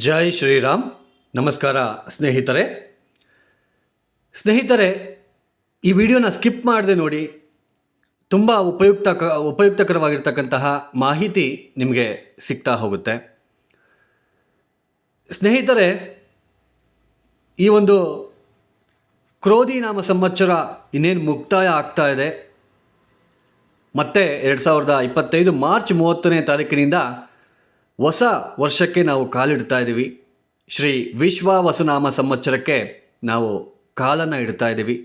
ಜೈ ಶ್ರೀರಾಮ್. ನಮಸ್ಕಾರ ಸ್ನೇಹಿತರೆ. ಸ್ನೇಹಿತರೆ, ಈ ವಿಡಿಯೋನ ಸ್ಕಿಪ್ ಮಾಡದೆ ನೋಡಿ. ತುಂಬ ಉಪಯುಕ್ತ ಉಪಯುಕ್ತಕರವಾಗಿರ್ತಕ್ಕಂತಹ ಮಾಹಿತಿ ನಿಮಗೆ ಸಿಗ್ತಾ ಹೋಗುತ್ತೆ. ಸ್ನೇಹಿತರೆ, ಈ ಒಂದು ಕ್ರೋಧಿ ನಾಮ ಸಂವತ್ಸರ ಇನ್ನೇನು ಮುಕ್ತಾಯ ಆಗ್ತಾ ಇದೆ. ಮತ್ತೆ ಎರಡು ಸಾವಿರದ ಇಪ್ಪತ್ತೈದು ಮಾರ್ಚ್ ಮೂವತ್ತನೇ ತಾರೀಕಿನಿಂದ ಹೊಸ ವರ್ಷಕ್ಕೆ ನಾವು ಕಾಲಿಡ್ತಾ ಇದ್ದೀವಿ. ಶ್ರೀ ವಿಶ್ವ ವಸುನಾಮ ಸಂವತ್ಸರಕ್ಕೆ ನಾವು ಕಾಲನ್ನು ಇಡ್ತಾ ಇದ್ದೀವಿ.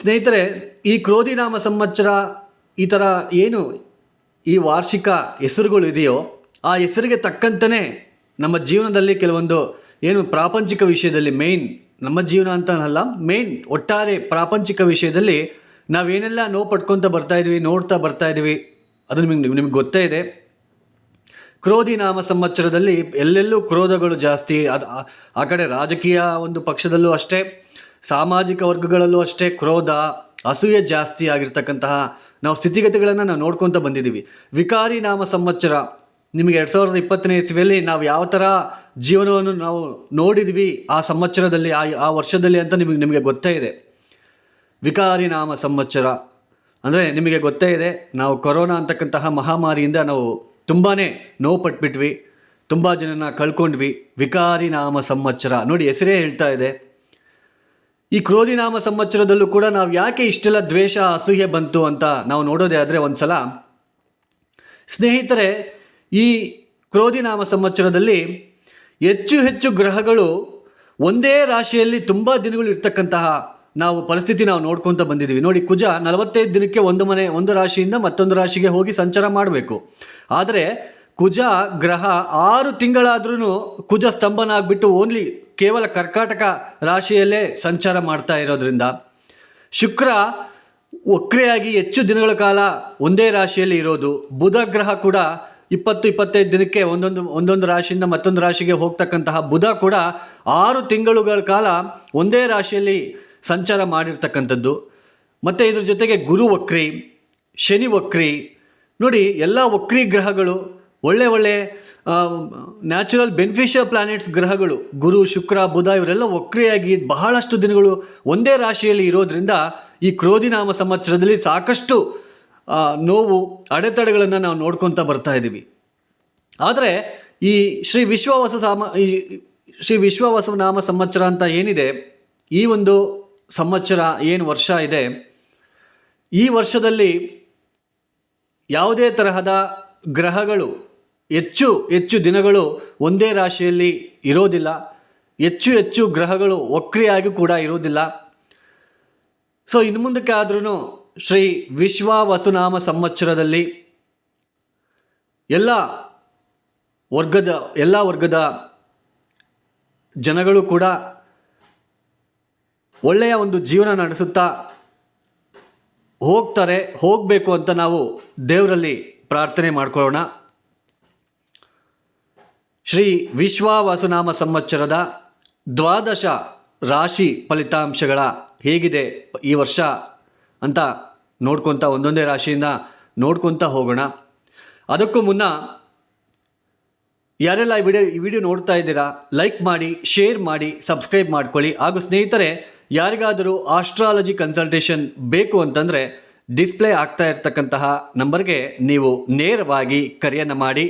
ಸ್ನೇಹಿತರೆ, ಈ ಕ್ರೋಧಿನಾಮ ಸಂವತ್ಸರ ಈ ಥರ ಏನು ಈ ವಾರ್ಷಿಕ ಹೆಸರುಗಳು ಇದೆಯೋ, ಆ ಹೆಸರಿಗೆ ತಕ್ಕಂತನೇ ನಮ್ಮ ಜೀವನದಲ್ಲಿ ಕೆಲವೊಂದು ಏನು ಪ್ರಾಪಂಚಿಕ ವಿಷಯದಲ್ಲಿ ಮೇಯ್ನ್ ನಮ್ಮ ಜೀವನ ಅಂತ ಅಲ್ಲ ಮೇಯ್ನ್ ಒಟ್ಟಾರೆ ಪ್ರಾಪಂಚಿಕ ವಿಷಯದಲ್ಲಿ ನಾವೇನೆಲ್ಲ ನೋವು ಪಡ್ಕೊತ ಬರ್ತಾ ಇದ್ವಿ ನೋಡ್ತಾ ಬರ್ತಾ ಇದ್ವಿ ಅದು ನಿಮಗೆ ನಿಮಗೆ ಗೊತ್ತೇ ಇದೆ. ಕ್ರೋಧಿ ನಾಮ ಸಂವತ್ಸರದಲ್ಲಿ ಎಲ್ಲೆಲ್ಲೂ ಕ್ರೋಧಗಳು ಜಾಸ್ತಿ. ಅದು ಆ- ಕಡೆ ರಾಜಕೀಯ ಒಂದು ಪಕ್ಷದಲ್ಲೂ ಅಷ್ಟೇ, ಸಾಮಾಜಿಕ ವರ್ಗಗಳಲ್ಲೂ ಅಷ್ಟೇ ಕ್ರೋಧ, ಅಸೂಯೆ ಜಾಸ್ತಿ ಆಗಿರ್ತಕ್ಕಂತಹ ನಾವು ಸ್ಥಿತಿಗತಿಗಳನ್ನು ನಾವು ನೋಡ್ಕೊತ ಬಂದಿದ್ದೀವಿ. ವಿಕಾರಿ ನಾಮ ಸಂವತ್ಸರ, ನಿಮಗೆ ಎರಡು ಸಾವಿರದ ಇಪ್ಪತ್ತನೇ ಇಸ್ವಿಯಲ್ಲಿ ನಾವು ಯಾವ ಥರ ಜೀವನವನ್ನು ನಾವು ನೋಡಿದ್ವಿ ಆ ಸಂವತ್ಸರದಲ್ಲಿ, ಆ ಆ ವರ್ಷದಲ್ಲಿ ಅಂತ ನಿಮಗೆ ನಿಮಗೆ ಗೊತ್ತೇ ಇದೆ. ವಿಕಾರಿ ನಾಮ ಸಂವತ್ಸರ, ಅಂದರೆ ನಿಮಗೆ ಗೊತ್ತೇ ಇದೆ, ನಾವು ಕೊರೋನಾ ಅಂತಕ್ಕಂತಹ ಮಹಾಮಾರಿಯಿಂದ ನಾವು ತುಂಬಾ ನೋವು ಪಟ್ಬಿಟ್ವಿ, ತುಂಬ ಜನನ ಕಳ್ಕೊಂಡ್ವಿ. ವಿಕಾರಿ ನಾಮ ಸಂವತ್ಸರ. ನೋಡಿ, ಹೆಸರೇ ಹೇಳ್ತಾ ಇದೆ. ಈ ಕ್ರೋಧಿ ನಾಮ ಸಂವತ್ಸರದಲ್ಲೂ ಕೂಡ ನಾವು ಯಾಕೆ ಇಷ್ಟೆಲ್ಲ ದ್ವೇಷ, ಅಸೂಯೆ ಬಂತು ಅಂತ ನಾವು ನೋಡೋದೇ ಆದರೆ ಒಂದು ಸಲ ಸ್ನೇಹಿತರೆ, ಈ ಕ್ರೋಧಿ ನಾಮ ಸಂವತ್ಸರದಲ್ಲಿ ಹೆಚ್ಚು ಹೆಚ್ಚು ಗ್ರಹಗಳು ಒಂದೇ ರಾಶಿಯಲ್ಲಿ ತುಂಬ ದಿನಗಳು ಇರ್ತಕ್ಕಂತಹ ನಾವು ಪರಿಸ್ಥಿತಿ ನಾವು ನೋಡ್ಕೊತ ಬಂದಿದ್ದೀವಿ. ನೋಡಿ, ಕುಜ ನಲವತ್ತೈದು ದಿನಕ್ಕೆ ಒಂದು ಮನೆ, ಒಂದು ರಾಶಿಯಿಂದ ಮತ್ತೊಂದು ರಾಶಿಗೆ ಹೋಗಿ ಸಂಚಾರ ಮಾಡಬೇಕು. ಆದರೆ ಕುಜ ಗ್ರಹ ಆರು ತಿಂಗಳಾದ್ರೂ ಕುಜ ಸ್ತಂಭನ ಆಗಿಬಿಟ್ಟು ಓನ್ಲಿ ಕೇವಲ ಕರ್ಕಾಟಕ ರಾಶಿಯಲ್ಲೇ ಸಂಚಾರ ಮಾಡ್ತಾ ಇರೋದ್ರಿಂದ ಶುಕ್ರ ವಕ್ರೆಯಾಗಿ ಹೆಚ್ಚು ದಿನಗಳ ಕಾಲ ಒಂದೇ ರಾಶಿಯಲ್ಲಿ ಇರೋದು. ಬುಧ ಗ್ರಹ ಕೂಡ ಇಪ್ಪತ್ತು, ಇಪ್ಪತ್ತೈದು ದಿನಕ್ಕೆ ಒಂದೊಂದು ಒಂದೊಂದು ರಾಶಿಯಿಂದ ಮತ್ತೊಂದು ರಾಶಿಗೆ ಹೋಗ್ತಕ್ಕಂತಹ ಬುಧ ಕೂಡ ಆರು ತಿಂಗಳುಗಳ ಕಾಲ ಒಂದೇ ರಾಶಿಯಲ್ಲಿ ಸಂಚಾರ ಮಾಡಿರ್ತಕ್ಕಂಥದ್ದು. ಮತ್ತು ಇದ್ರ ಜೊತೆಗೆ ಗುರು ವಕ್ರಿ, ಶನಿ ವಕ್ರಿ, ನೋಡಿ ಎಲ್ಲ ವಕ್ರಿ ಗ್ರಹಗಳು, ಒಳ್ಳೆ ಒಳ್ಳೆ ನ್ಯಾಚುರಲ್ ಬೆನಿಫಿಷಿಯಲ್ ಪ್ಲಾನೆಟ್ಸ್ ಗ್ರಹಗಳು, ಗುರು, ಶುಕ್ರ, ಬುಧ ಇವರೆಲ್ಲ ವಕ್ರಿಯಾಗಿ ಬಹಳಷ್ಟು ದಿನಗಳು ಒಂದೇ ರಾಶಿಯಲ್ಲಿ ಇರೋದರಿಂದ ಈ ಕ್ರೋಧಿನಾಮ ಸಂವತ್ಸರದಲ್ಲಿ ಸಾಕಷ್ಟು ನೋವು, ಅಡೆತಡೆಗಳನ್ನು ನಾವು ನೋಡ್ಕೊತಾ ಬರ್ತಾ ಇದ್ದೀವಿ ಆದರೆ ಈ ಶ್ರೀ ವಿಶ್ವವಾಸ ಸಾಮ, ಈ ಶ್ರೀ ವಿಶ್ವವಾಸ ನಾಮ ಸಂವತ್ಸರ ಅಂತ ಏನಿದೆ, ಈ ಒಂದು ಸಂವತ್ಸರ ಏನು ವರ್ಷ ಇದೆ, ಈ ವರ್ಷದಲ್ಲಿ ಯಾವುದೇ ತರಹದ ಗ್ರಹಗಳು ಹೆಚ್ಚು ಹೆಚ್ಚು ದಿನಗಳು ಒಂದೇ ರಾಶಿಯಲ್ಲಿ ಇರೋದಿಲ್ಲ. ಹೆಚ್ಚು ಹೆಚ್ಚು ಗ್ರಹಗಳು ವಕ್ರಿಯಾಗಿ ಕೂಡ ಇರೋದಿಲ್ಲ. ಸೊ ಇನ್ನು ಮುಂದಕ್ಕೆ ಆದ್ರೂ ಶ್ರೀ ವಿಶ್ವ ವಸುನಾಮ ಸಂವತ್ಸರದಲ್ಲಿ ಎಲ್ಲ ವರ್ಗದ ಎಲ್ಲ ವರ್ಗದ ಜನಗಳು ಕೂಡ ಒಳ್ಳೆಯ ಒಂದು ಜೀವನ ನಡೆಸುತ್ತಾ ಹೋಗ್ತಾರೆ, ಹೋಗಬೇಕು ಅಂತ ನಾವು ದೇವರಲ್ಲಿ ಪ್ರಾರ್ಥನೆ ಮಾಡಿಕೊಳ್ಳೋಣ. ಶ್ರೀ ವಿಶ್ವ ವಸುನಾಮ ಸಂವತ್ಸರದ ದ್ವಾದಶ ರಾಶಿ ಫಲಿತಾಂಶಗಳ ಹೇಗಿದೆ ಈ ವರ್ಷ ಅಂತ ನೋಡ್ಕೊತ ಒಂದೊಂದೇ ರಾಶಿಯಿಂದ ನೋಡ್ಕೊತ ಹೋಗೋಣ. ಅದಕ್ಕೂ ಮುನ್ನ ಯಾರೆಲ್ಲ ಈ ವಿಡಿಯೋ ಈ ವಿಡಿಯೋ ನೋಡ್ತಾ ಇದ್ದೀರಾ, ಲೈಕ್ ಮಾಡಿ, ಶೇರ್ ಮಾಡಿ, ಸಬ್ಸ್ಕ್ರೈಬ್ ಮಾಡ್ಕೊಳ್ಳಿ. ಹಾಗೂ ಸ್ನೇಹಿತರೆ ಯಾರಿಗಾದರೂ ಆಸ್ಟ್ರಾಲಜಿ ಕನ್ಸಲ್ಟೇಷನ್ ಬೇಕು ಅಂತಂದರೆ ಡಿಸ್ಪ್ಲೇ ಆಗ್ತಾ ಇರ್ತಕ್ಕಂತಹ ನಂಬರ್ಗೆ ನೀವು ನೇರವಾಗಿ ಕರೆಯನ್ನು ಮಾಡಿ.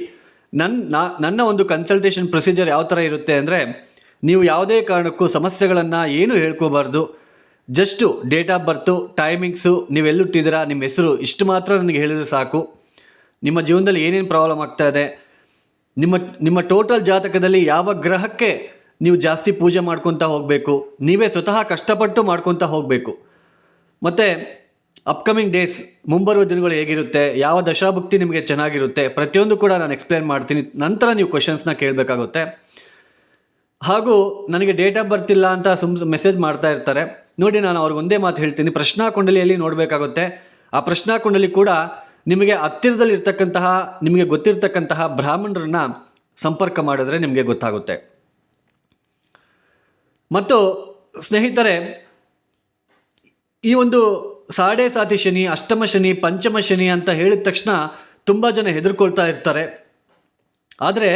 ನನ್ನ ನನ್ನ ಒಂದು ಕನ್ಸಲ್ಟೇಷನ್ ಪ್ರೊಸೀಜರ್ ಯಾವ ಥರ ಇರುತ್ತೆ ಅಂದರೆ ನೀವು ಯಾವುದೇ ಕಾರಣಕ್ಕೂ ಸಮಸ್ಯೆಗಳನ್ನು ಏನು ಹೇಳ್ಕೋಬಾರ್ದು. Just date of birth timings ನೀವೆಲ್ಲುಟ್ಟಿದ್ದೀರಾ ನಿಮ್ಮ ಹೆಸರು ಇಷ್ಟು ಮಾತ್ರ ನನಗೆ ಹೇಳಿದರೆ ಸಾಕು. ನಿಮ್ಮ ಜೀವನದಲ್ಲಿ ಏನೇನು ಪ್ರಾಬ್ಲಮ್ ಆಗ್ತಾ ಇದೆ? ನಿಮ್ಮ ನಿಮ್ಮ ಟೋಟಲ್ ಜಾತಕದಲ್ಲಿ ಯಾವ ಗ್ರಹಕ್ಕೆ ನೀವು ಜಾಸ್ತಿ ಪೂಜೆ ಮಾಡ್ಕೊತಾ ಹೋಗಬೇಕು, ನೀವೇ ಸ್ವತಃ ಕಷ್ಟಪಟ್ಟು ಮಾಡ್ಕೊತ ಹೋಗಬೇಕು. ಮತ್ತು ಅಪ್ಕಮಿಂಗ್ ಡೇಸ್ ಮುಂಬರುವ ದಿನಗಳು ಹೇಗಿರುತ್ತೆ, ಯಾವ ದಶಾಭುಕ್ತಿ ನಿಮಗೆ ಚೆನ್ನಾಗಿರುತ್ತೆ, ಪ್ರತಿಯೊಂದು ಕೂಡ ನಾನು ಎಕ್ಸ್ಪ್ಲೇನ್ ಮಾಡ್ತೀನಿ. ನಂತರ ನೀವು ಕ್ವಶನ್ಸ್ನ ಕೇಳಬೇಕಾಗುತ್ತೆ. ಹಾಗೂ ನನಗೆ ಡೇಟ್ ಆಫ್ ಬರ್ತ್ ಅಂತ ಸುಮ್ ಮೆಸೇಜ್ ಮಾಡ್ತಾ ಇರ್ತಾರೆ. ನೋಡಿ ನಾನು ಅವ್ರಿಗೆ ಒಂದೇ ಮಾತು ಹೇಳ್ತೀನಿ. ಪ್ರಶ್ನಾ ಕುಂಡಲಿಯಲ್ಲಿ ನೋಡಬೇಕಾಗುತ್ತೆ. ಆ ಪ್ರಶ್ನಾ ಕುಂಡಲಿ ಕೂಡ ನಿಮಗೆ ಹತ್ತಿರದಲ್ಲಿರ್ತಕ್ಕಂತಹ, ನಿಮಗೆ ಗೊತ್ತಿರ್ತಕ್ಕಂತಹ ಬ್ರಾಹ್ಮಣರನ್ನ ಸಂಪರ್ಕ ಮಾಡಿದ್ರೆ ನಿಮಗೆ ಗೊತ್ತಾಗುತ್ತೆ. ಮತ್ತು ಸ್ನೇಹಿತರೆ, ಈ ಒಂದು ಸಾಡೆ ಸಾತಿ ಶನಿ, ಅಷ್ಟಮ ಶನಿ, ಪಂಚಮ ಶನಿ ಅಂತ ಹೇಳಿದ ತಕ್ಷಣ ತುಂಬ ಜನ ಹೆದರ್ಕೊಳ್ತಾ ಇರ್ತಾರೆ. ಆದರೆ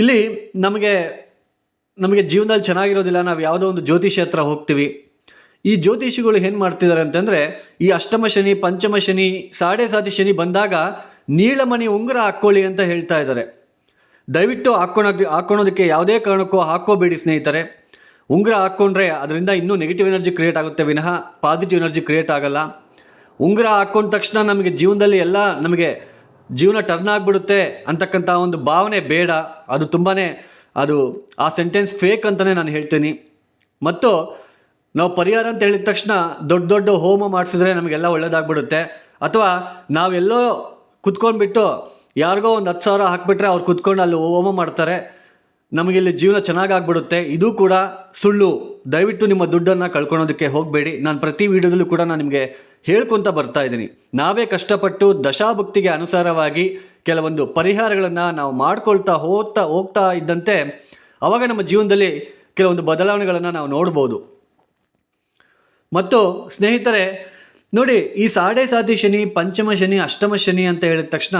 ಇಲ್ಲಿ ನಮಗೆ ನಮಗೆ ಜೀವನದಲ್ಲಿ ಚೆನ್ನಾಗಿರೋದಿಲ್ಲ, ನಾವು ಯಾವುದೋ ಒಂದು ಜ್ಯೋತಿಷಿ ಹತ್ರ ಹೋಗ್ತೀವಿ. ಈ ಜ್ಯೋತಿಷಿಗಳು ಏನು ಮಾಡ್ತಿದ್ದಾರೆ ಅಂತಂದರೆ, ಈ ಅಷ್ಟಮ ಶನಿ, ಪಂಚಮ ಶನಿ, ಸಾಡೆ ಸಾತಿ ಶನಿ ಬಂದಾಗ ನೀಳಮಣಿ ಉಂಗುರ ಹಾಕ್ಕೊಳ್ಳಿ ಅಂತ ಹೇಳ್ತಾ ಇದ್ದಾರೆ. ದಯವಿಟ್ಟು ಹಾಕ್ಕೊಳೋದು, ಹಾಕ್ಕೊಳೋದಕ್ಕೆ ಯಾವುದೇ ಕಾರಣಕ್ಕೂ ಹಾಕ್ಕೋಬೇಡಿ ಸ್ನೇಹಿತರೆ. ಉಂಗುರ ಹಾಕ್ಕೊಂಡ್ರೆ ಅದರಿಂದ ಇನ್ನೂ ನೆಗೆಟಿವ್ ಎನರ್ಜಿ ಕ್ರಿಯೇಟ್ ಆಗುತ್ತೆ ವಿನಃ ಪಾಸಿಟಿವ್ ಎನರ್ಜಿ ಕ್ರಿಯೇಟ್ ಆಗಲ್ಲ. ಉಂಗುರ ಹಾಕ್ಕೊಂಡ ತಕ್ಷಣ ನಮಗೆ ಜೀವನದಲ್ಲಿ ಎಲ್ಲ ನಮಗೆ ಜೀವನ ಟರ್ನ್ ಆಗಿಬಿಡುತ್ತೆ ಅಂತಕ್ಕಂಥ ಒಂದು ಭಾವನೆ ಬೇಡ. ಅದು ತುಂಬಾ ಅದು ಆ ಸೆಂಟೆನ್ಸ್ ಫೇಕ್ ಅಂತಲೇ ನಾನು ಹೇಳ್ತೀನಿ. ಮತ್ತು ನಾವು ಪರಿಹಾರ ಅಂತ ಹೇಳಿದ ತಕ್ಷಣ ದೊಡ್ಡ ದೊಡ್ಡ ಹೋಮ ಮಾಡಿಸಿದ್ರೆ ನಮಗೆಲ್ಲ ಒಳ್ಳೇದಾಗ್ಬಿಡುತ್ತೆ. ಅಥವಾ ನಾವೆಲ್ಲೋ ಕುತ್ಕೊಂಡ್ಬಿಟ್ಟು ಯಾರಿಗೋ ಒಂದು ಹತ್ತು ಸಾವಿರ ಹಾಕ್ಬಿಟ್ರೆ ಅವ್ರು ಕುತ್ಕೊಂಡು ಅಲ್ಲಿ ಹೋಮ ಮಾಡ್ತಾರೆ. ನಮಗಿಲ್ಲಿ ಜೀವನ ಚೆನ್ನಾಗಾಗ್ಬಿಡುತ್ತೆ. ಇದು ಕೂಡ ಸುಳ್ಳು. ದಯವಿಟ್ಟು ನಿಮ್ಮ ದುಡ್ಡನ್ನು ಕಳ್ಕೊಳೋದಕ್ಕೆ ಹೋಗಬೇಡಿ. ನಾನು ಪ್ರತಿ ವಿಡಿಯೋದಲ್ಲೂ ಕೂಡ ನಾನು ನಿಮಗೆ ಹೇಳ್ಕೊತ ಬರ್ತಾ ಇದ್ದೀನಿ. ನಾವೇ ಕಷ್ಟಪಟ್ಟು ದಶಾಭಕ್ತಿಗೆ ಅನುಸಾರವಾಗಿ ಕೆಲವೊಂದು ಪರಿಹಾರಗಳನ್ನು ನಾವು ಮಾಡ್ಕೊಳ್ತಾ ಹೋಗ್ತಾ ಹೋಗ್ತಾ ಇದ್ದಂತೆ ಅವಾಗ ನಮ್ಮ ಜೀವನದಲ್ಲಿ ಕೆಲವೊಂದು ಬದಲಾವಣೆಗಳನ್ನು ನಾವು ನೋಡ್ಬೋದು. ಮತ್ತು ಸ್ನೇಹಿತರೆ, ನೋಡಿ, ಈ ಸಾಡೆ ಸಾತಿ ಶನಿ, ಪಂಚಮ ಶನಿ, ಅಷ್ಟಮ ಶನಿ ಅಂತ ಹೇಳಿದ ತಕ್ಷಣ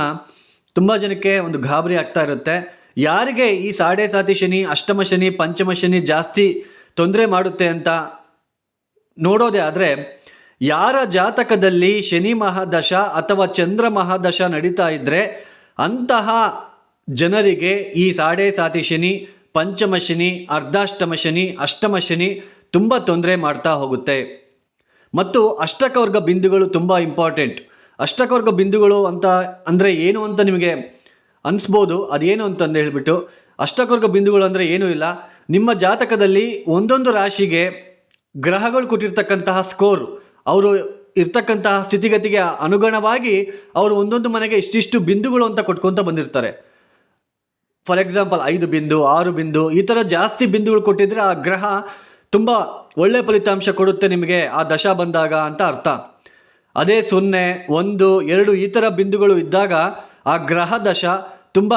ತುಂಬ ಜನಕ್ಕೆ ಒಂದು ಗಾಬರಿ ಆಗ್ತಾ ಇರುತ್ತೆ. ಯಾರಿಗೆ ಈ ಸಾಡೆ ಸಾತಿ ಶನಿ, ಅಷ್ಟಮ ಶನಿ, ಪಂಚಮ ಶನಿ ಜಾಸ್ತಿ ತೊಂದರೆ ಮಾಡುತ್ತೆ ಅಂತ ನೋಡೋದೇ ಆದರೆ ಯಾರ ಜಾತಕದಲ್ಲಿ ಶನಿ ಮಹಾದಶ ಅಥವಾ ಚಂದ್ರ ಮಹಾದಶ ನಡೀತಾ ಇದ್ದರೆ ಅಂತಹ ಜನರಿಗೆ ಈ ಸಾಡೆ ಸಾತಿ ಶನಿ, ಪಂಚಮ ಶನಿ, ಅರ್ಧಾಷ್ಟಮ ಶನಿ, ಅಷ್ಟಮ ಶನಿ ತುಂಬ ತೊಂದರೆ ಮಾಡ್ತಾ ಹೋಗುತ್ತೆ. ಮತ್ತು ಅಷ್ಟಕವರ್ಗ ಬಿಂದುಗಳು ತುಂಬ ಇಂಪಾರ್ಟೆಂಟ್ ಅಷ್ಟಕವರ್ಗ ಬಿಂದುಗಳು ಅಂತ ಅಂದರೆ ಏನು ಅಂತ ನಿಮಗೆ ಅನಿಸ್ಬೋದು, ಅದೇನು ಅಂತಂದು ಹೇಳಿಬಿಟ್ಟು, ಅಷ್ಟಕರ್ಗ ಬಿಂದುಗಳು ಅಂದರೆ ಏನೂ ಇಲ್ಲ. ನಿಮ್ಮ ಜಾತಕದಲ್ಲಿ ಒಂದೊಂದು ರಾಶಿಗೆ ಗ್ರಹಗಳು ಕೊಟ್ಟಿರ್ತಕ್ಕಂತಹ ಸ್ಕೋರ್ ಅವರು ಇರ್ತಕ್ಕಂತಹ ಸ್ಥಿತಿಗತಿಗೆ ಅನುಗುಣವಾಗಿ ಅವರು ಒಂದೊಂದು ಮನೆಗೆ ಇಷ್ಟಿಷ್ಟು ಬಿಂದುಗಳು ಅಂತ ಕೊಟ್ಕೊತ ಬಂದಿರ್ತಾರೆ. ಫಾರ್ ಎಕ್ಸಾಂಪಲ್ ಐದು ಬಿಂದು, ಆರು ಬಿಂದು, ಈ ಥರ ಜಾಸ್ತಿ ಬಿಂದುಗಳು ಕೊಟ್ಟಿದ್ರೆ ಆ ಗ್ರಹ ತುಂಬ ಒಳ್ಳೆ ಫಲಿತಾಂಶ ಕೊಡುತ್ತೆ ನಿಮಗೆ, ಆ ದಶ ಬಂದಾಗ ಅಂತ ಅರ್ಥ. ಅದೇ ಸೊನ್ನೆ, ಒಂದು, ಎರಡು ಈ ಥರ ಬಿಂದುಗಳು ಇದ್ದಾಗ ಆ ಗ್ರಹ ದಶ ತುಂಬ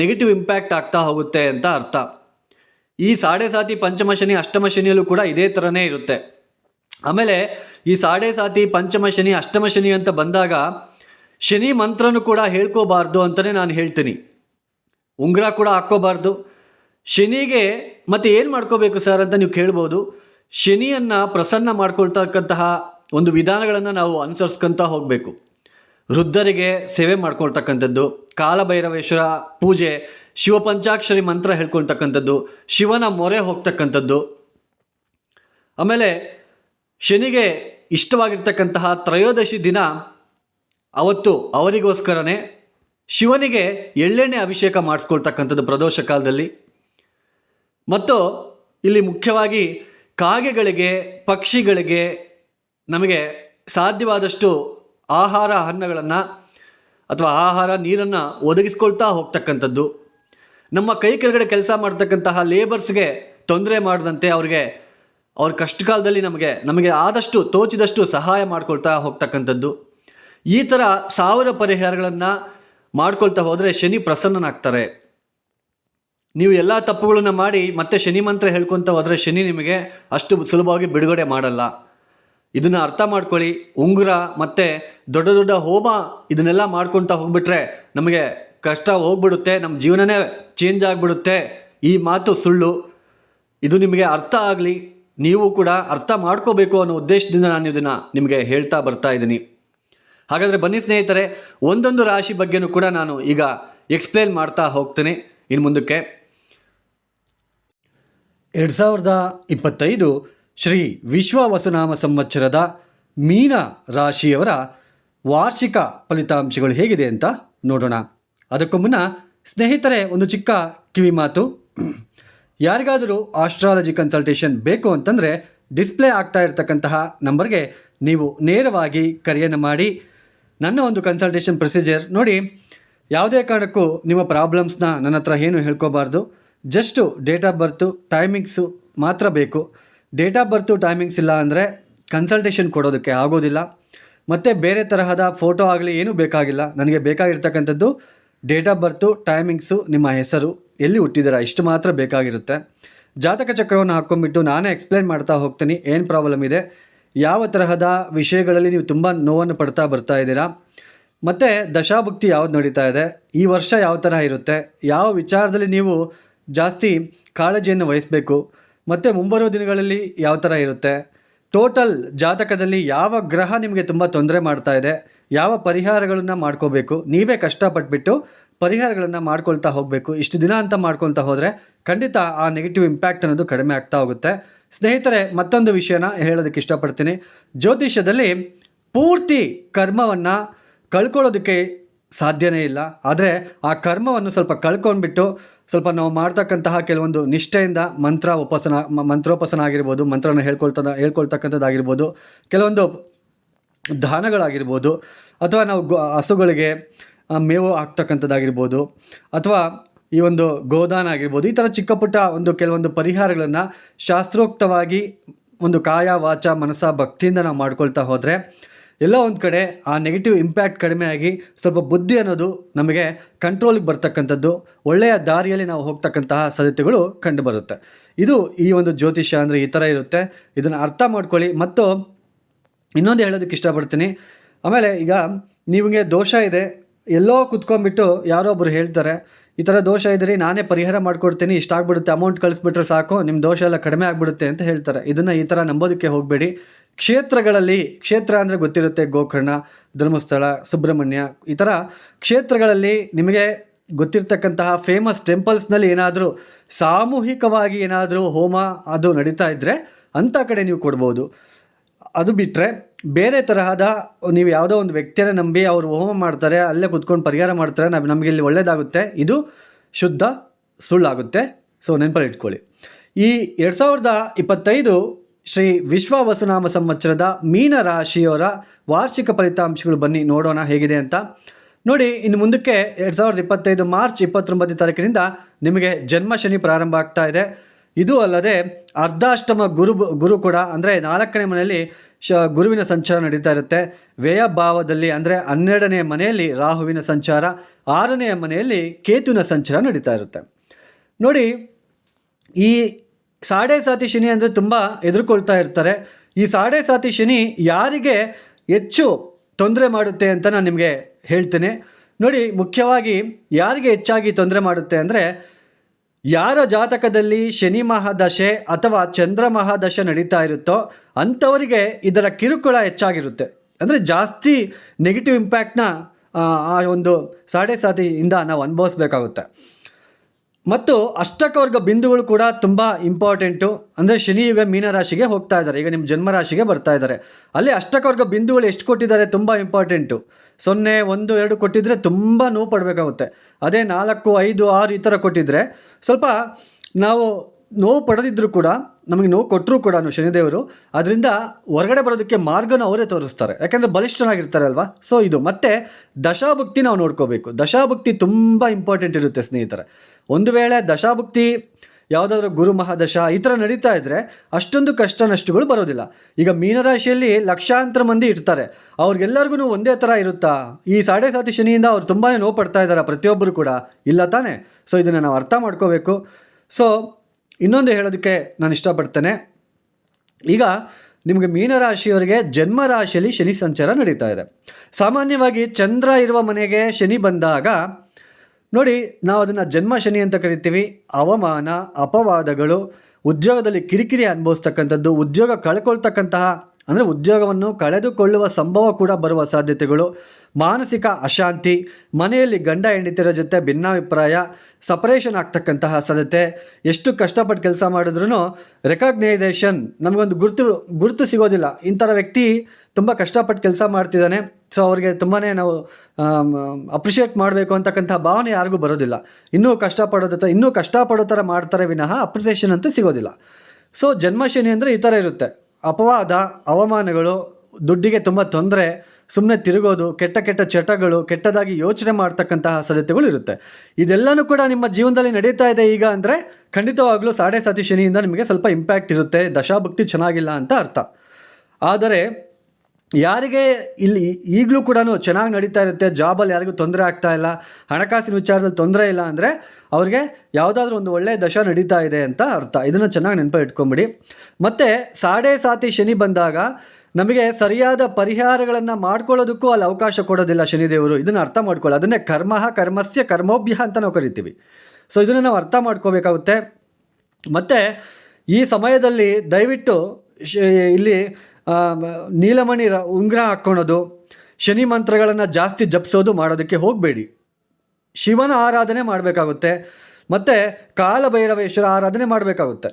ನೆಗೆಟಿವ್ ಇಂಪ್ಯಾಕ್ಟ್ ಆಗ್ತಾ ಹೋಗುತ್ತೆ ಅಂತ ಅರ್ಥ. ಈ ಸಾಡೆ ಸಾತಿ ಪಂಚಮ ಶನಿ ಅಷ್ಟಮ ಶನಿಯಲ್ಲೂ ಕೂಡ ಇದೇ ಥರನೇ ಇರುತ್ತೆ. ಆಮೇಲೆ ಈ ಸಾಡೆ ಸಾತಿ ಪಂಚಮ ಶನಿ ಅಷ್ಟಮ ಶನಿ ಅಂತ ಬಂದಾಗ ಶನಿ ಮಂತ್ರನೂ ಕೂಡ ಹೇಳ್ಕೋಬಾರ್ದು ಅಂತಲೇ ನಾನು ಹೇಳ್ತೀನಿ. ಉಂಗುರ ಕೂಡ ಹಾಕ್ಕೋಬಾರ್ದು. ಶನಿಗೆ ಮತ್ತೆ ಏನು ಮಾಡ್ಕೋಬೇಕು ಸರ್ ಅಂತ ನೀವು ಕೇಳ್ಬೋದು. ಶನಿಯನ್ನು ಪ್ರಸನ್ನ ಮಾಡ್ಕೊಳ್ತಕ್ಕಂತಹ ಒಂದು ವಿಧಾನಗಳನ್ನು ನಾವು ಅನುಸರಿಸ್ಕೊಂತ ಹೋಗಬೇಕು. ವೃದ್ಧರಿಗೆ ಸೇವೆ ಮಾಡ್ಕೊಳ್ತಕ್ಕಂಥದ್ದು, ಕಾಲಭೈರವೇಶ್ವರ ಪೂಜೆ, ಶಿವಪಂಚಾಕ್ಷರಿ ಮಂತ್ರ ಹೇಳ್ಕೊಳ್ತಕ್ಕಂಥದ್ದು, ಶಿವನ ಮೊರೆ ಹೋಗ್ತಕ್ಕಂಥದ್ದು. ಆಮೇಲೆ ಶನಿಗೆ ಇಷ್ಟವಾಗಿರ್ತಕ್ಕಂತಹ ತ್ರಯೋದಶಿ ದಿನ ಅವತ್ತು ಅವರಿಗೋಸ್ಕರನೇ ಶಿವನಿಗೆ ಎಳ್ಳೆಣ್ಣೆ ಅಭಿಷೇಕ ಮಾಡಿಸ್ಕೊಳ್ತಕ್ಕಂಥದ್ದು ಪ್ರದೋಷ ಕಾಲದಲ್ಲಿ. ಮತ್ತು ಇಲ್ಲಿ ಮುಖ್ಯವಾಗಿ ಕಾಗೆಗಳಿಗೆ, ಪಕ್ಷಿಗಳಿಗೆ ನಮಗೆ ಸಾಧ್ಯವಾದಷ್ಟು ಆಹಾರ ಅನ್ನಗಳನ್ನು ಅಥವಾ ಆಹಾರ ನೀರನ್ನು ಒದಗಿಸ್ಕೊಳ್ತಾ ಹೋಗ್ತಕ್ಕಂಥದ್ದು. ನಮ್ಮ ಕೈ ಕೆಳಗಡೆ ಕೆಲಸ ಮಾಡ್ತಕ್ಕಂತಹ ಲೇಬರ್ಸ್ಗೆ ತೊಂದರೆ ಮಾಡದಂತೆ ಅವ್ರಿಗೆ ಅವ್ರ ಕಷ್ಟ ಕಾಲದಲ್ಲಿ ನಮಗೆ ನಮಗೆ ಆದಷ್ಟು ತೋಚಿದಷ್ಟು ಸಹಾಯ ಮಾಡ್ಕೊಳ್ತಾ ಹೋಗ್ತಕ್ಕಂಥದ್ದು. ಈ ಥರ ಸಾವಿರ ಪರಿಹಾರಗಳನ್ನು ಮಾಡ್ಕೊಳ್ತಾ ಹೋದರೆ ಶನಿ ಪ್ರಸನ್ನನಾಗ್ತಾರೆ. ನೀವು ಎಲ್ಲ ತಪ್ಪುಗಳನ್ನು ಮಾಡಿ ಮತ್ತೆ ಶನಿ ಮಂತ್ರ ಹೇಳ್ಕೊತ ಹೋದರೆ ಶನಿ ನಿಮಗೆ ಅಷ್ಟು ಸುಲಭವಾಗಿ ಬಿಡುಗಡೆ ಮಾಡಲ್ಲ. ಇದನ್ನು ಅರ್ಥ ಮಾಡ್ಕೊಳ್ಳಿ. ಉಂಗುರ ಮತ್ತು ದೊಡ್ಡ ದೊಡ್ಡ ಹೋಮ ಇದನ್ನೆಲ್ಲ ಮಾಡ್ಕೊತಾ ಹೋಗ್ಬಿಟ್ರೆ ನಮಗೆ ಕಷ್ಟ ಹೋಗ್ಬಿಡುತ್ತೆ ನಮ್ಮ ಜೀವನನೇ ಚೇಂಜ್ ಆಗಿಬಿಡುತ್ತೆ. ಈ ಮಾತು ಸುಳ್ಳು. ಇದು ನಿಮಗೆ ಅರ್ಥ ಆಗಲಿ. ನೀವು ಕೂಡ ಅರ್ಥ ಮಾಡ್ಕೋಬೇಕು ಅನ್ನೋ ಉದ್ದೇಶದಿಂದ ನಾನು ಇದನ್ನು ನಿಮಗೆ ಹೇಳ್ತಾ ಬರ್ತಾ ಇದ್ದೀನಿ. ಹಾಗಾದರೆ ಬನ್ನಿ ಸ್ನೇಹಿತರೆ, ಒಂದೊಂದು ರಾಶಿ ಬಗ್ಗೆನೂ ಕೂಡ ನಾನು ಈಗ ಎಕ್ಸ್ಪ್ಲೇನ್ ಮಾಡ್ತಾ ಹೋಗ್ತೀನಿ. ಇನ್ನು ಮುಂದಕ್ಕೆ. ಎರಡು ಸಾವಿರದ ಇಪ್ಪತ್ತೈದು ಶ್ರೀ ವಿಶ್ವ ವಸುನಾಮ ಸಂವತ್ಸರದ ಮೀನ ರಾಶಿಯವರ ವಾರ್ಷಿಕ ಫಲಿತಾಂಶಗಳು ಹೇಗಿದೆ ಅಂತ ನೋಡೋಣ. ಅದಕ್ಕೂ ಮುನ್ನ ಸ್ನೇಹಿತರೆ, ಒಂದು ಚಿಕ್ಕ ಕಿವಿ ಮಾತು. ಯಾರಿಗಾದರೂ ಆಸ್ಟ್ರಾಲಜಿ ಕನ್ಸಲ್ಟೇಷನ್ ಬೇಕು ಅಂತಂದರೆ ಡಿಸ್ಪ್ಲೇ ಆಗ್ತಾ ಇರತಕ್ಕಂತಹ ನಂಬರ್ಗೆ ನೀವು ನೇರವಾಗಿ ಕರೆಯನ್ನು ಮಾಡಿ. ನನ್ನ ಒಂದು ಕನ್ಸಲ್ಟೇಷನ್ ಪ್ರೊಸೀಜರ್ ನೋಡಿ, ಯಾವುದೇ ಕಾರಣಕ್ಕೂ ನಿಮ್ಮ ಪ್ರಾಬ್ಲಮ್ಸ್ನ ನನ್ನ ಹತ್ರ ಏನು ಹೇಳ್ಕೋಬಾರ್ದು. Just date of birth, timings ಮಾತ್ರ ಬೇಕು. ಡೇಟ್ ಆಫ್ ಬರ್ತು ಟೈಮಿಂಗ್ಸ್ ಇಲ್ಲ ಅಂದರೆ ಕನ್ಸಲ್ಟೇಷನ್ ಕೊಡೋದಕ್ಕೆ ಆಗೋದಿಲ್ಲ. ಮತ್ತು ಬೇರೆ ತರಹದ ಫೋಟೋ ಆಗಲಿ ಏನೂ ಬೇಕಾಗಿಲ್ಲ. ನನಗೆ ಬೇಕಾಗಿರ್ತಕ್ಕಂಥದ್ದು ಡೇಟ್ ಆಫ್ ಬರ್ತು ಟೈಮಿಂಗ್ಸು ನಿಮ್ಮ ಹೆಸರು, ಎಲ್ಲಿ ಹುಟ್ಟಿದ್ದೀರಾ, ಇಷ್ಟು ಮಾತ್ರ ಬೇಕಾಗಿರುತ್ತೆ. ಜಾತಕ ಚಕ್ರವನ್ನು ಹಾಕ್ಕೊಂಡ್ಬಿಟ್ಟು ನಾನೇ ಎಕ್ಸ್ಪ್ಲೇನ್ ಮಾಡ್ತಾ ಹೋಗ್ತೀನಿ, ಏನು ಪ್ರಾಬ್ಲಮ್ ಇದೆ. ಯಾವ ತರಹದ ವಿಷಯಗಳಲ್ಲಿ ನೀವು ತುಂಬ ನೋವನ್ನು ಪಡ್ತಾ ಬರ್ತಾ ಇದ್ದೀರಾ. ಮತ್ತು ದಶಾಭುಕ್ತಿ ಯಾವ್ದು ನಡೀತಾ ಇದೆ, ಈ ವರ್ಷ ಯಾವ ಥರ ಇರುತ್ತೆ, ಯಾವ ವಿಚಾರದಲ್ಲಿ ನೀವು ಜಾಸ್ತಿ ಕಾಳಜಿಯನ್ನು ವಹಿಸಬೇಕು ಮತ್ತು ಮುಂಬರುವ ದಿನಗಳಲ್ಲಿ ಯಾವ ಥರ ಇರುತ್ತೆ? ಟೋಟಲ್ ಜಾತಕದಲ್ಲಿ ಯಾವ ಗ್ರಹ ನಿಮಗೆ ತುಂಬ ತೊಂದರೆ ಮಾಡ್ತಾ ಇದೆ? ಯಾವ ಪರಿಹಾರಗಳನ್ನು ಮಾಡ್ಕೋಬೇಕು? ನೀವೇ ಕಷ್ಟಪಟ್ಬಿಟ್ಟು ಪರಿಹಾರಗಳನ್ನು ಮಾಡ್ಕೊಳ್ತಾ ಹೋಗಬೇಕು. ಇಷ್ಟು ದಿನ ಅಂತ ಮಾಡ್ಕೊಳ್ತಾ ಹೋದರೆ ಖಂಡಿತ ಆ ನೆಗೆಟಿವ್ ಇಂಪ್ಯಾಕ್ಟ್ ಅನ್ನೋದು ಕಡಿಮೆ ಆಗ್ತಾ ಹೋಗುತ್ತೆ. ಸ್ನೇಹಿತರೆ, ಮತ್ತೊಂದು ವಿಷಯನ ಹೇಳೋದಕ್ಕೆ ಇಷ್ಟಪಡ್ತೀನಿ. ಜ್ಯೋತಿಷ್ಯದಲ್ಲಿ ಪೂರ್ತಿ ಕರ್ಮವನ್ನು ಕಳ್ಕೊಳ್ಳೋದಕ್ಕೆ ಸಾಧ್ಯನೇ ಇಲ್ಲ. ಆದರೆ ಆ ಕರ್ಮವನ್ನು ಸ್ವಲ್ಪ ಕಳ್ಕೊಂಡ್ಬಿಟ್ಟು ಸ್ವಲ್ಪ ನಾವು ಮಾಡ್ತಕ್ಕಂತಹ ಕೆಲವೊಂದು ನಿಷ್ಠೆಯಿಂದ ಮಂತ್ರ ಉಪಾಸನ ಮಂತ್ರೋಪಾಸನ ಆಗಿರ್ಬೋದು, ಮಂತ್ರನ ಹೇಳ್ಕೊಳ್ತದ, ಹೇಳ್ಕೊಳ್ತಕ್ಕಂಥದ್ದಾಗಿರ್ಬೋದು, ಕೆಲವೊಂದು ದಾನಗಳಾಗಿರ್ಬೋದು, ಅಥವಾ ನಾವು ಗೊ, ಹಸುಗಳಿಗೆ ಮೇವು ಹಾಕ್ತಕ್ಕಂಥದ್ದಾಗಿರ್ಬೋದು, ಅಥವಾ ಈ ಒಂದು ಗೋದಾನ ಆಗಿರ್ಬೋದು, ಈ ಥರ ಚಿಕ್ಕ ಪುಟ್ಟ ಒಂದು ಕೆಲವೊಂದು ಪರಿಹಾರಗಳನ್ನು ಶಾಸ್ತ್ರೋಕ್ತವಾಗಿ ಒಂದು ಕಾಯ, ವಾಚ, ಮನಸ್ಸ, ಭಕ್ತಿಯಿಂದ ನಾವು ಮಾಡ್ಕೊಳ್ತಾ ಹೋದರೆ ಎಲ್ಲ ಒಂದು ಕಡೆ ಆ ನೆಗೆಟಿವ್ ಇಂಪ್ಯಾಕ್ಟ್ ಕಡಿಮೆ ಆಗಿ ಸ್ವಲ್ಪ ಬುದ್ಧಿ ಅನ್ನೋದು ನಮಗೆ ಕಂಟ್ರೋಲ್ಗೆ ಬರ್ತಕ್ಕಂಥದ್ದು, ಒಳ್ಳೆಯ ದಾರಿಯಲ್ಲಿ ನಾವು ಹೋಗ್ತಕ್ಕಂತಹ ಸಾಧ್ಯತೆಗಳು ಕಂಡುಬರುತ್ತೆ ಇದು ಈ ಒಂದು ಜ್ಯೋತಿಷ್ಯ ಅಂದರೆ ಈ ಥರ ಇರುತ್ತೆ. ಇದನ್ನು ಅರ್ಥ ಮಾಡ್ಕೊಳ್ಳಿ. ಮತ್ತು ಇನ್ನೊಂದು ಹೇಳೋದಕ್ಕೆ ಇಷ್ಟಪಡ್ತೀನಿ. ಆಮೇಲೆ ಈಗ ನಿಮಗೆ ದೋಷ ಇದೆ. ಎಲ್ಲೋ ಕುತ್ಕೊಂಡ್ಬಿಟ್ಟು ಯಾರೋ ಒಬ್ಬರು ಹೇಳ್ತಾರೆ, ಈ ಥರ ದೋಷ ಇದ್ರಿ ನಾನೇ ಪರಿಹಾರ ಮಾಡ್ಕೊಡ್ತೀನಿ, ಇಷ್ಟಾಗ್ಬಿಡುತ್ತೆ ಅಮೌಂಟ್ ಕಳಿಸ್ಬಿಟ್ರೆ ಸಾಕು ನಿಮ್ಮ ದೋಷ ಎಲ್ಲ ಕಡಿಮೆ ಆಗಿಬಿಡುತ್ತೆ ಅಂತ ಹೇಳ್ತಾರೆ. ಇದನ್ನು ಈ ಥರ ನಂಬೋದಕ್ಕೆ ಹೋಗಬೇಡಿ. ಕ್ಷೇತ್ರಗಳಲ್ಲಿ ಕ್ಷೇತ್ರ ಅಂದರೆ ಗೊತ್ತಿರುತ್ತೆ, ಗೋಕರ್ಣ, ಧರ್ಮಸ್ಥಳ, ಸುಬ್ರಹ್ಮಣ್ಯ, ಈ ಥರ ಕ್ಷೇತ್ರಗಳಲ್ಲಿ ನಿಮಗೆ ಗೊತ್ತಿರ್ತಕ್ಕಂತಹ ಫೇಮಸ್ ಟೆಂಪಲ್ಸ್ನಲ್ಲಿ ಏನಾದರೂ ಸಾಮೂಹಿಕವಾಗಿ ಏನಾದರೂ ಹೋಮ ಅದು ನಡೀತಾ ಇದ್ದರೆ ಅಂಥ ಕಡೆ ನೀವು ಕೊಡ್ಬೋದು. ಅದು ಬಿಟ್ಟರೆ ಬೇರೆ ತರಹದ ನೀವು ಯಾವುದೋ ಒಂದು ವ್ಯಕ್ತಿಯನ್ನು ನಂಬಿ ಅವರು ಹೋಮ ಮಾಡ್ತಾರೆ, ಅಲ್ಲೇ ಕುತ್ಕೊಂಡು ಪರಿಹಾರ ಮಾಡ್ತಾರೆ ನಾವು ನಮಗೆ ಇಲ್ಲಿ ಒಳ್ಳೆಯದಾಗುತ್ತೆ ಇದು ಶುದ್ಧ ಸುಳ್ಳಾಗುತ್ತೆ. ಸೊ ನೆನಪಲ್ಲಿ ಇಟ್ಕೊಳ್ಳಿ. ಈ ಎರಡು ಸಾವಿರದ ಇಪ್ಪತ್ತೈದು ಶ್ರೀ ವಿಶ್ವ ವಸುನಾಮ ಸಂವತ್ಸರದ ಮೀನ ರಾಶಿಯವರ ವಾರ್ಷಿಕ ಫಲಿತಾಂಶಗಳು ಬನ್ನಿ, ನೋಡೋಣ ಹೇಗಿದೆ ಅಂತ. ನೋಡಿ, ಇನ್ನು ಮುಂದಕ್ಕೆ ಎರಡು ಸಾವಿರದ ಇಪ್ಪತ್ತೈದು ಮಾರ್ಚ್ ಇಪ್ಪತ್ತೊಂಬತ್ತನೇ ತಾರೀಕಿನಿಂದ ನಿಮಗೆ ಜನ್ಮ ಶನಿ ಪ್ರಾರಂಭ ಆಗ್ತಾ ಇದೆ. ಇದು ಅಲ್ಲದೆ ಅರ್ಧಾಷ್ಟಮ ಗುರು ಗುರು ಕೂಡ, ಅಂದರೆ ನಾಲ್ಕನೇ ಮನೆಯಲ್ಲಿ ಶ, ಗುರುವಿನ ಸಂಚಾರ ನಡೀತಾ ಇರುತ್ತೆ. ವ್ಯಯ ಭಾವದಲ್ಲಿ, ಅಂದರೆ ಹನ್ನೆರಡನೇ ಮನೆಯಲ್ಲಿ ರಾಹುವಿನ ಸಂಚಾರ ಆರನೆಯ ಮನೆಯಲ್ಲಿ ಕೇತುವಿನ ಸಂಚಾರ ನಡೀತಾ ಇರುತ್ತೆ. ನೋಡಿ, ಈ ಸಾಡೆ ಸಾತಿ ಶನಿ ಅಂದರೆ ತುಂಬ ಎದುರುಕೊಳ್ತಾ ಇರ್ತಾರೆ. ಈ ಸಾಡೆ ಸಾತಿ ಶನಿ ಯಾರಿಗೆ ಹೆಚ್ಚು ತೊಂದರೆ ಮಾಡುತ್ತೆ ಅಂತ ನಾನು ನಿಮಗೆ ಹೇಳ್ತೇನೆ. ನೋಡಿ, ಮುಖ್ಯವಾಗಿ ಯಾರಿಗೆ ಹೆಚ್ಚಾಗಿ ತೊಂದರೆ ಮಾಡುತ್ತೆ ಅಂದರೆ ಯಾರ ಜಾತಕದಲ್ಲಿ ಶನಿ ಮಹಾದಶೆ ಅಥವಾ ಚಂದ್ರ ಮಹಾದಶೆ ನಡೀತಾ ಇರುತ್ತೋ ಅಂಥವರಿಗೆ ಇದರ ಕಿರುಕುಳ ಹೆಚ್ಚಾಗಿರುತ್ತೆ. ಅಂದರೆ ಜಾಸ್ತಿ ನೆಗೆಟಿವ್ ಇಂಪ್ಯಾಕ್ಟ್ನ ಆ ಒಂದು ಸಾಡೆ ಸಾತಿಯಿಂದ ನಾವು ಅನುಭವಿಸ್ಬೇಕಾಗುತ್ತೆ. ಮತ್ತು ಅಷ್ಟಕವರ್ಗ ಬಿಂದುಗಳು ಕೂಡ ತುಂಬ ಇಂಪಾರ್ಟೆಂಟು ಅಂದರೆ ಶನಿ ಈಗ ಮೀನರಾಶಿಗೆ ಹೋಗ್ತಾ ಇದ್ದಾರೆ. ಈಗ ನಿಮ್ಮ ಜನ್ಮರಾಶಿಗೆ ಬರ್ತಾ ಇದ್ದಾರೆ. ಅಲ್ಲಿ ಅಷ್ಟಕವರ್ಗ ಬಿಂದುಗಳು ಎಷ್ಟು ಕೊಟ್ಟಿದ್ದಾರೆ ತುಂಬ ಇಂಪಾರ್ಟೆಂಟು ಸೊನ್ನೆ, ಒಂದು, ಎರಡು ಕೊಟ್ಟಿದ್ದರೆ ತುಂಬ ನೋವು ಪಡಬೇಕಾಗುತ್ತೆ. ಅದೇ ನಾಲ್ಕು, ಐದು, ಆರು ಈ ಥರ ಕೊಟ್ಟಿದ್ದರೆ ಸ್ವಲ್ಪ ನಾವು ನೋವು ಪಡೆದಿದ್ದರೂ ಕೂಡ, ನಮಗೆ ನೋವು ಕೊಟ್ಟರೂ ಕೂಡ ಶನಿದೇವರು ಅದರಿಂದ ಹೊರಗಡೆ ಬರೋದಕ್ಕೆ ಮಾರ್ಗನ ಅವರೇ ತೋರಿಸ್ತಾರೆ. ಯಾಕೆಂದರೆ ಬಲಿಷ್ಠನಾಗಿರ್ತಾರೆ ಅಲ್ವಾ? ಸೊ ಇದು. ಮತ್ತು ದಶಾಭಕ್ತಿ ನಾವು ನೋಡ್ಕೋಬೇಕು. ದಶಾಭಕ್ತಿ ತುಂಬ ಇಂಪಾರ್ಟೆಂಟ್ ಇರುತ್ತೆ ಸ್ನೇಹಿತರೆ. ಒಂದು ವೇಳೆ ದಶಾಭುಕ್ತಿ ಯಾವುದಾದ್ರೂ ಗುರು ಮಹಾದಶ ಈ ಥರ ನಡೀತಾ ಇದ್ದರೆ ಅಷ್ಟೊಂದು ಕಷ್ಟ ನಷ್ಟಗಳು ಬರೋದಿಲ್ಲ. ಈಗ ಮೀನರಾಶಿಯಲ್ಲಿ ಲಕ್ಷಾಂತರ ಮಂದಿ ಇರ್ತಾರೆ. ಅವ್ರಿಗೆಲ್ಲರಿಗೂ ಒಂದೇ ಥರ ಇರುತ್ತಾ? ಈ ಸಾಡೆ ಸಾತಿ ಶನಿಯಿಂದ ಅವ್ರು ತುಂಬಾ ನೋವು ಪಡ್ತಾ ಇದ್ದಾರೆ ಪ್ರತಿಯೊಬ್ಬರು ಕೂಡ. ಇಲ್ಲ ತಾನೇ? ಸೊ, ಇದನ್ನು ನಾವು ಅರ್ಥ ಮಾಡ್ಕೋಬೇಕು. ಸೊ, ಇನ್ನೊಂದು ಹೇಳೋದಕ್ಕೆ ನಾನು ಇಷ್ಟಪಡ್ತೇನೆ. ಈಗ ನಿಮಗೆ ಮೀನರಾಶಿಯವರಿಗೆ ಜನ್ಮ ರಾಶಿಯಲ್ಲಿ ಶನಿ ಸಂಚಾರ ನಡೀತಾ ಇದೆ. ಸಾಮಾನ್ಯವಾಗಿ ಚಂದ್ರ ಇರುವ ಮನೆಗೆ ಶನಿ ಬಂದಾಗ ನೋಡಿ, ನಾವು ಅದನ್ನು ಜನ್ಮ ಶನಿ ಅಂತ ಕರಿತೀವಿ. ಅವಮಾನ, ಅಪವಾದಗಳು, ಉದ್ಯೋಗದಲ್ಲಿ ಕಿರಿಕಿರಿ ಅನುಭವಿಸ್ತಕ್ಕಂಥದ್ದು, ಉದ್ಯೋಗ ಕಳ್ಕೊಳ್ತಕ್ಕಂತಹ, ಅಂದರೆ ಉದ್ಯೋಗವನ್ನು ಕಳೆದುಕೊಳ್ಳುವ ಸಂಭವ ಕೂಡ ಬರುವ ಸಾಧ್ಯತೆಗಳು. ಮಾನಸಿಕ ಅಶಾಂತಿ, ಮನೆಯಲ್ಲಿ ಗಂಡ ಹೆಂಡತಿರ ಜೊತೆ ಭಿನ್ನಾಭಿಪ್ರಾಯ ಸಪರೇಷನ್ ಆಗ್ತಕ್ಕಂತಹ ಸಾಧ್ಯತೆ. ಎಷ್ಟು ಕಷ್ಟಪಟ್ಟು ಕೆಲಸ ಮಾಡಿದ್ರೂ ರೆಕಗ್ನೈಸೇಷನ್ ನಮಗೊಂದು ಗುರುತು ಗುರುತು ಸಿಗೋದಿಲ್ಲ. ಇಂಥರ ವ್ಯಕ್ತಿ ತುಂಬ ಕಷ್ಟಪಟ್ಟು ಕೆಲಸ ಮಾಡ್ತಿದ್ದಾನೆ. ಸೊ ಅವ್ರಿಗೆ ತುಂಬಾ ನಾವು ಅಪ್ರಿಷಿಯೇಟ್ ಮಾಡಬೇಕು ಅಂತಕ್ಕಂಥ ಭಾವನೆ ಯಾರಿಗೂ ಬರೋದಿಲ್ಲ. ಇನ್ನೂ ಕಷ್ಟಪಡೋದ ಇನ್ನೂ ಕಷ್ಟಪಡೋ ಥರ ಮಾಡ್ತಾರೆ ವಿನಃ ಅಪ್ರಿಸಿಯೇಷನ್ ಅಂತೂ ಸಿಗೋದಿಲ್ಲ. ಸೊ ಜನ್ಮಶನಿ ಅಂದರೆ ಈ ಥರ ಇರುತ್ತೆ. ಅಪವಾದ, ಅವಮಾನಗಳು, ದುಡ್ಡಿಗೆ ತುಂಬ ತೊಂದರೆ ಸುಮ್ಮನೆ ತಿರುಗೋದು, ಕೆಟ್ಟ ಕೆಟ್ಟ ಚಟಗಳು, ಕೆಟ್ಟದಾಗಿ ಯೋಚನೆ ಮಾಡ್ತಕ್ಕಂತಹ ಸಾಧ್ಯತೆಗಳು ಇರುತ್ತೆ. ಇದೆಲ್ಲನೂ ಕೂಡ ನಿಮ್ಮ ಜೀವನದಲ್ಲಿ ನಡೀತಾ ಇದೆ ಈಗ ಅಂದರೆ ಖಂಡಿತವಾಗ್ಲೂ ಸಾಡೆ ಸಾತಿ ಶನಿಯಿಂದ ನಿಮಗೆ ಸ್ವಲ್ಪ ಇಂಪ್ಯಾಕ್ಟ್ ಇರುತ್ತೆ, ದಶಾಭಕ್ತಿ ಚೆನ್ನಾಗಿಲ್ಲ ಅಂತ ಅರ್ಥ. ಆದರೆ ಯಾರಿಗೆ ಇಲ್ಲಿ ಈಗಲೂ ಕೂಡ ಚೆನ್ನಾಗಿ ನಡೀತಾ ಇರುತ್ತೆ ಜಾಬಲ್ಲಿ ಯಾರಿಗೂ ತೊಂದರೆ ಆಗ್ತಾ ಇಲ್ಲ, ಹಣಕಾಸಿನ ವಿಚಾರದಲ್ಲಿ ತೊಂದರೆ ಇಲ್ಲ ಅಂದರೆ ಅವ್ರಿಗೆ ಯಾವುದಾದ್ರೂ ಒಂದು ಒಳ್ಳೆಯ ದಶ ನಡೀತಾ ಇದೆ ಅಂತ ಅರ್ಥ. ಇದನ್ನು ಚೆನ್ನಾಗಿ ನೆನಪು ಇಟ್ಕೊಂಬಿಡಿ. ಮತ್ತು ಸಾಡೆ ಸಾತಿ ಶನಿ ಬಂದಾಗ ನಮಗೆ ಸರಿಯಾದ ಪರಿಹಾರಗಳನ್ನು ಮಾಡ್ಕೊಳ್ಳೋದಕ್ಕೂ ಅಲ್ಲಿ ಅವಕಾಶ ಕೊಡೋದಿಲ್ಲ ಶನಿದೇವರು. ಇದನ್ನು ಅರ್ಥ ಮಾಡ್ಕೊಳ್ಳಿ. ಅದನ್ನೇ ಕರ್ಮ ಕರ್ಮಸ್ಯ ಕರ್ಮೋಭ್ಯ ಅಂತ ನಾವು ಕರಿತೀವಿ. ಸೊ ಇದನ್ನು ನಾವು ಅರ್ಥ ಮಾಡ್ಕೋಬೇಕಾಗುತ್ತೆ. ಮತ್ತು ಈ ಸಮಯದಲ್ಲಿ ದಯವಿಟ್ಟು ಇಲ್ಲಿ ನೀಲಮಣಿ ಉಂಗುರ ಹಾಕ್ಕೊಳೋದು, ಶನಿ ಮಂತ್ರಗಳನ್ನು ಜಾಸ್ತಿ ಜಪಿಸೋದು ಮಾಡೋದಕ್ಕೆ ಹೋಗಬೇಡಿ. ಶಿವನ ಆರಾಧನೆ ಮಾಡಬೇಕಾಗುತ್ತೆ, ಮತ್ತು ಕಾಲಭೈರವೇಶ್ವರ ಆರಾಧನೆ ಮಾಡಬೇಕಾಗುತ್ತೆ.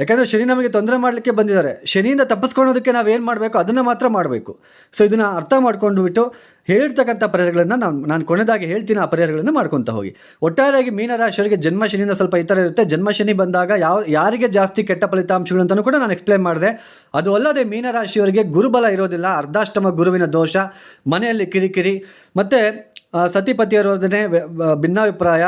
ಯಾಕಂದರೆ ಶನಿ ನಮಗೆ ತೊಂದರೆ ಮಾಡಲಿಕ್ಕೆ ಬಂದಿದ್ದಾರೆ. ಶನಿಯಿಂದ ತಪ್ಪಿಸ್ಕೊಳ್ಳೋದಕ್ಕೆ ನಾವು ಏನು ಮಾಡಬೇಕು, ಅದನ್ನು ಮಾತ್ರ ಮಾಡಬೇಕು. ಸೊ ಇದನ್ನು ಅರ್ಥ ಮಾಡ್ಕೊಂಡು ಬಿಟ್ಟು ಹೇಳಿರ್ತಕ್ಕಂಥ ಪರಿಹಾರಗಳನ್ನು ನಾನು ನಾನು ಕೊನೆದಾಗಿ ಹೇಳ್ತೀನಿ, ಆ ಪರಿಹಾರಗಳನ್ನು ಮಾಡ್ಕೊತಾ ಹೋಗಿ. ಒಟ್ಟಾರೆಯಾಗಿ ಮೀನರಾಶಿಯವರಿಗೆ ಜನ್ಮ ಶನಿಯಿಂದ ಸ್ವಲ್ಪ ಈ ಥರ ಇರುತ್ತೆ. ಜನ್ಮ ಶನಿ ಬಂದಾಗ ಯಾವ, ಯಾರಿಗೆ ಜಾಸ್ತಿ ಕೆಟ್ಟ ಫಲಿತಾಂಶಗಳು ಅಂತಲೂ ಕೂಡ ನಾನು ಎಕ್ಸ್ಪ್ಲೇನ್ ಮಾಡಿದೆ. ಅದು ಅಲ್ಲದೆ ಮೀನರಾಶಿಯವರಿಗೆ ಗುರುಬಲ ಇರೋದಿಲ್ಲ. ಅರ್ಧಾಷ್ಟಮ ಗುರುವಿನ ದೋಷ, ಮನೆಯಲ್ಲಿ ಕಿರಿಕಿರಿ, ಮತ್ತು ಸತಿಪತಿಯರೋಧನೆ ಭಿನ್ನಾಭಿಪ್ರಾಯ.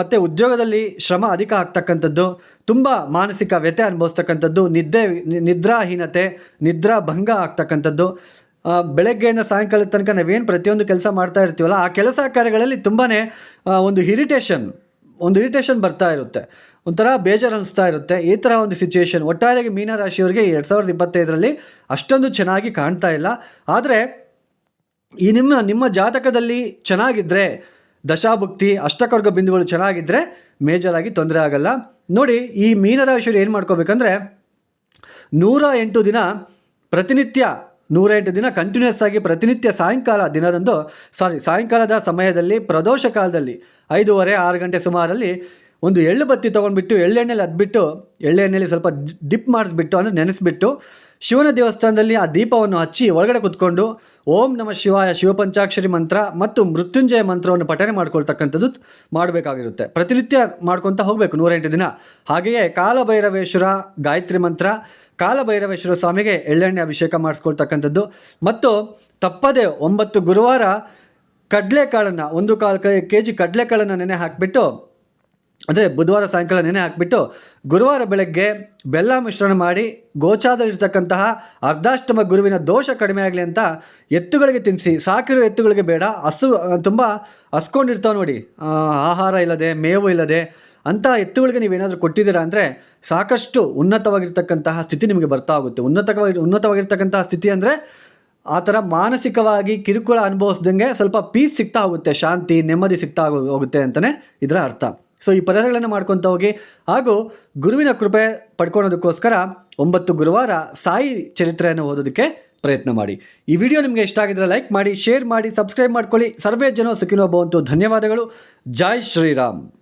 ಮತ್ತು ಉದ್ಯೋಗದಲ್ಲಿ ಶ್ರಮ ಅಧಿಕ ಆಗ್ತಕ್ಕಂಥದ್ದು, ತುಂಬ ಮಾನಸಿಕ ವ್ಯಥೆ ಅನುಭವಿಸ್ತಕ್ಕಂಥದ್ದು, ನಿದ್ದೆ ನಿದ್ರಾಹೀನತೆ ನಿದ್ರಾ ಭಂಗ ಆಗ್ತಕ್ಕಂಥದ್ದು ಬೆಳಗ್ಗೆಯಿಂದ ಸಾಯಂಕಾಲದ ತನಕ ನಾವೇನು ಪ್ರತಿಯೊಂದು ಕೆಲಸ ಮಾಡ್ತಾ ಇರ್ತೀವಲ್ಲ, ಆ ಕೆಲಸ ಕಾರ್ಯಗಳಲ್ಲಿ ತುಂಬಾ ಒಂದು ಇರಿಟೇಷನ್ ಒಂದು ಇರಿಟೇಷನ್ ಬರ್ತಾ ಇರುತ್ತೆ. ಒಂಥರ ಬೇಜಾರು ಅನಿಸ್ತಾ ಇರುತ್ತೆ. ಈ ಥರ ಒಂದು ಸಿಚುಯೇಷನ್ ಒಟ್ಟಾರೆಯಾಗಿ ಮೀನರಾಶಿಯವರಿಗೆ ಎರಡು ಸಾವಿರದ ಇಪ್ಪತ್ತೈದರಲ್ಲಿ ಅಷ್ಟೊಂದು ಚೆನ್ನಾಗಿ ಕಾಣ್ತಾ ಇಲ್ಲ. ಆದರೆ ಈ ನಿಮ್ಮ ನಿಮ್ಮ ಜಾತಕದಲ್ಲಿ ಚೆನ್ನಾಗಿದ್ದರೆ ದಶಾಭುಕ್ತಿ, ಅಷ್ಟಕರ್ಗ ಬಿಂದುಗಳು ಚೆನ್ನಾಗಿದ್ದರೆ ಮೇಜರಾಗಿ ತೊಂದರೆ ಆಗಲ್ಲ. ನೋಡಿ, ಈ ಮೀನರಾಶಿಯವರು ಏನು ಮಾಡ್ಕೋಬೇಕಂದ್ರೆ, ನೂರ ಎಂಟು ದಿನ ಪ್ರತಿನಿತ್ಯ, ನೂರ ಎಂಟು ದಿನ ಕಂಟಿನ್ಯೂಸ್ ಆಗಿ ಪ್ರತಿನಿತ್ಯ ಸಾಯಂಕಾಲ ದಿನದಂದು ಸಾರಿ ಸಾಯಂಕಾಲದ ಸಮಯದಲ್ಲಿ, ಪ್ರದೋಷ ಕಾಲದಲ್ಲಿ, ಐದೂವರೆ, ಆರು ಗಂಟೆ ಸುಮಾರಲ್ಲಿ ಒಂದು ಎಳ್ಳು ಬತ್ತಿ ತೊಗೊಂಡ್ಬಿಟ್ಟು, ಎಳ್ಳೆಣ್ಣೆಲಿ ಅದ್ಬಿಟ್ಟು, ಎಳ್ಳೆಣ್ಣೆಲಿ ಸ್ವಲ್ಪ ಡಿಪ್ ಮಾಡಿಸ್ಬಿಟ್ಟು ಅಂದರೆ ನೆನೆಸ್ಬಿಟ್ಟು, ಶಿವನ ದೇವಸ್ಥಾನದಲ್ಲಿ ಆ ದೀಪವನ್ನು ಹಚ್ಚಿ ಒಳಗಡೆ ಕುತ್ಕೊಂಡು ಓಂ ನಮ ಶಿವಾಯ ಶಿವಪಂಚಾಕ್ಷರಿ ಮಂತ್ರ ಮತ್ತು ಮೃತ್ಯುಂಜಯ ಮಂತ್ರವನ್ನು ಪಠನೆ ಮಾಡ್ಕೊಳ್ತಕ್ಕಂಥದ್ದು ಮಾಡಬೇಕಾಗಿರುತ್ತೆ. ಪ್ರತಿನಿತ್ಯ ಮಾಡ್ಕೊತ ಹೋಗಬೇಕು ನೂರೆಂಟು ದಿನ. ಹಾಗೆಯೇ ಕಾಲಭೈರವೇಶ್ವರ ಗಾಯತ್ರಿ ಮಂತ್ರ, ಕಾಲಭೈರವೇಶ್ವರ ಸ್ವಾಮಿಗೆ ಎಳ್ಳೆಣ್ಣೆ ಅಭಿಷೇಕ ಮಾಡಿಸ್ಕೊಳ್ತಕ್ಕಂಥದ್ದು ಮತ್ತು ತಪ್ಪದೆ ಒಂಬತ್ತು ಗುರುವಾರ ಕಡಲೆಕಾಳನ್ನು, ಒಂದು ಕಾಲು ಕೆ ಜಿ ಕಡಲೆಕಾಳನ್ನು ನೆನೆ ಹಾಕಿಬಿಟ್ಟು ಅಂದರೆ ಬುಧವಾರ ಸಾಯಂಕಾಲ ನೆನೆ ಹಾಕಿಬಿಟ್ಟು ಗುರುವಾರ ಬೆಳಗ್ಗೆ ಬೆಲ್ಲ ಮಿಶ್ರಣ ಮಾಡಿ ಗೋಚಾದಲ್ಲಿರ್ತಕ್ಕಂತಹ ಅರ್ಧಾಷ್ಟಮ ಗುರುವಿನ ದೋಷ ಕಡಿಮೆ ಆಗಲಿ ಅಂತ ಎತ್ತುಗಳಿಗೆ ತಿನ್ನಿಸಿ ಸಾಕಿರೋ ಎತ್ತುಗಳಿಗೆ ಬೇಡ, ಹಸು ತುಂಬ ಹಸ್ಕೊಂಡಿರ್ತಾವೆ ನೋಡಿ. ಆಹಾರ ಇಲ್ಲದೆ, ಮೇವು ಇಲ್ಲದೆ ಅಂತಹ ಎತ್ತುಗಳಿಗೆ ನೀವೇನಾದರೂ ಕೊಟ್ಟಿದ್ದೀರಾ ಅಂದರೆ ಸಾಕಷ್ಟು ಉನ್ನತವಾಗಿರ್ತಕ್ಕಂತಹ ಸ್ಥಿತಿ ನಿಮಗೆ ಬರ್ತಾ ಹೋಗುತ್ತೆ. ಉನ್ನತವಾಗಿ ಉನ್ನತವಾಗಿರ್ತಕ್ಕಂತಹ ಸ್ಥಿತಿ ಅಂದರೆ ಆ ಥರ ಮಾನಸಿಕವಾಗಿ ಕಿರುಕುಳ ಅನುಭವಿಸ್ದಂಗೆ ಸ್ವಲ್ಪ ಪೀಸ್ ಸಿಗ್ತಾ ಹೋಗುತ್ತೆ, ಶಾಂತಿ, ನೆಮ್ಮದಿ ಸಿಗ್ತಾ ಹೋಗು- ಹೋಗುತ್ತೆ ಅಂತಲೇ ಇದರ ಅರ್ಥ. ಸೊ ಈ ಪರಿಹಾರಗಳನ್ನು ಮಾಡ್ಕೊತ ಹೋಗಿ ಹಾಗೂ ಗುರುವಿನ ಕೃಪೆ ಪಡ್ಕೊಳೋದಕ್ಕೋಸ್ಕರ ಒಂಬತ್ತು ಗುರುವಾರ ಸಾಯಿ ಚರಿತ್ರೆಯನ್ನು ಓದೋದಕ್ಕೆ ಪ್ರಯತ್ನ ಮಾಡಿ. ಈ ವಿಡಿಯೋ ನಿಮಗೆ ಇಷ್ಟ ಆಗಿದ್ರೆ ಲೈಕ್ ಮಾಡಿ, ಶೇರ್ ಮಾಡಿ, ಸಬ್ಸ್ಕ್ರೈಬ್ ಮಾಡ್ಕೊಳ್ಳಿ. ಸರ್ವೇ ಜನ ಸುಖಿನೋ ಬಂತು ಧನ್ಯವಾದಗಳು. ಜೈ ಶ್ರೀರಾಮ್.